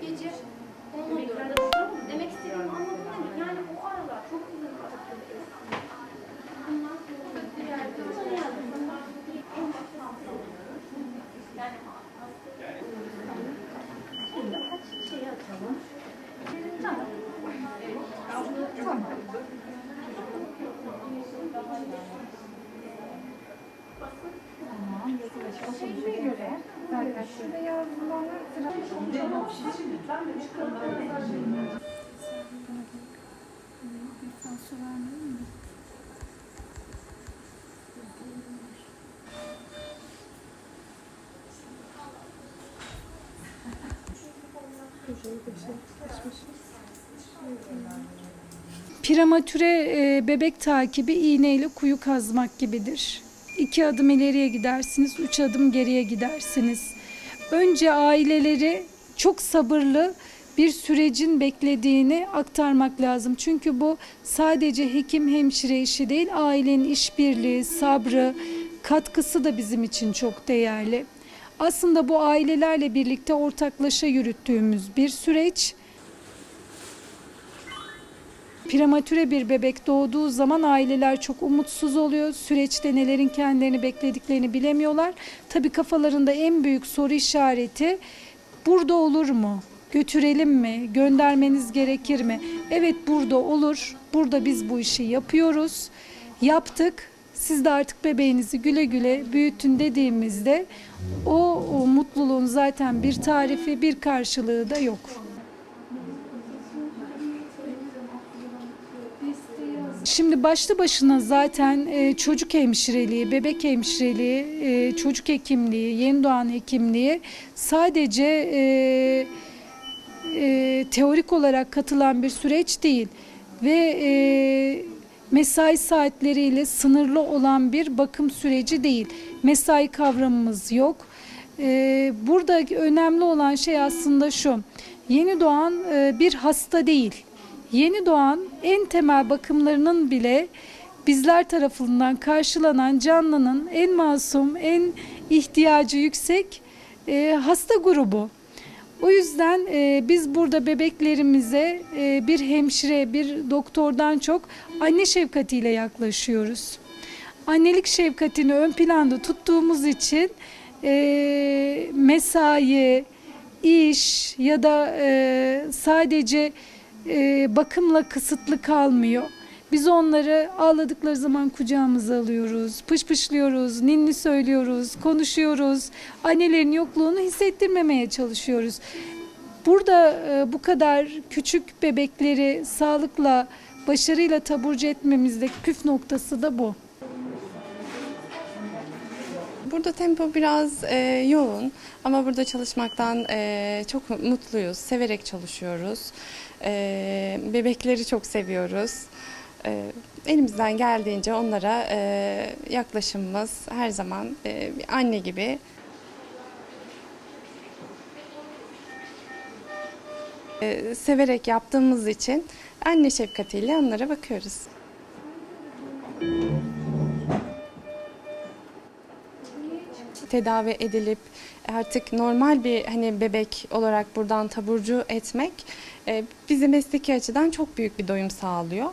Gece olmadı. Demek istediğimi anladın değil mi? Yani o aralar çok uzun sana yazdım. En başta Yani kaç şey atalım? Tamam. Tamam. Göre zaten şurada yazılanlar e, bebek takibi iğneyle kuyu kazmak gibidir. İki adım ileriye gidersiniz, üç adım geriye gidersiniz. Önce aileleri çok sabırlı bir sürecin beklediğini aktarmak lazım. Çünkü bu sadece hekim hemşire işi değil, ailenin işbirliği, sabrı, katkısı da bizim için çok değerli. Aslında bu ailelerle birlikte ortaklaşa yürüttüğümüz bir süreç. Prematüre bir bebek doğduğu zaman aileler çok umutsuz oluyor. Süreçte nelerin kendilerini beklediklerini bilemiyorlar. Tabii kafalarında en büyük soru işareti burada olur mu? Götürelim mi? Göndermeniz gerekir mi? Evet burada olur. Burada biz bu işi yapıyoruz. Yaptık. Siz de artık bebeğinizi güle güle büyütün dediğimizde o, o mutluluğun zaten bir tarifi, bir karşılığı da yok. Şimdi başlı başına zaten e, çocuk hemşireliği, bebek hemşireliği, e, çocuk hekimliği, yeni doğan hekimliği sadece e, teorik olarak katılan bir süreç değil ve mesai saatleriyle sınırlı olan bir bakım süreci değil. Mesai kavramımız yok. Burada önemli olan şey aslında şu. Yeni doğan bir hasta değil. Yeni doğan en temel bakımlarının bile bizler tarafından karşılanan canlının en masum, en ihtiyacı yüksek e, hasta grubu. O yüzden e, biz burada bebeklerimize e, bir hemşire, bir doktordan çok anne şefkatiyle yaklaşıyoruz. Annelik şefkatini ön planda tuttuğumuz için e, mesai, iş ya da e, sadece e, bakımla kısıtlı kalmıyor. Biz onları ağladıkları zaman kucağımıza alıyoruz, pışpışlıyoruz, ninni söylüyoruz, konuşuyoruz. Annelerin yokluğunu hissettirmemeye çalışıyoruz. Burada e, bu kadar küçük bebekleri sağlıkla, başarıyla taburcu etmemizdeki püf noktası da bu. Burada tempo biraz e, yoğun ama burada çalışmaktan e, çok mutluyuz. Severek çalışıyoruz. E, bebekleri çok seviyoruz. E, elimizden geldiğince onlara e, yaklaşımımız her zaman e, bir anne gibi. E, severek yaptığımız için anne şefkatiyle onlara bakıyoruz. Tedavi edilip artık normal bir hani bebek olarak buradan taburcu etmek e, bize mesleki açıdan çok büyük bir doyum sağlıyor.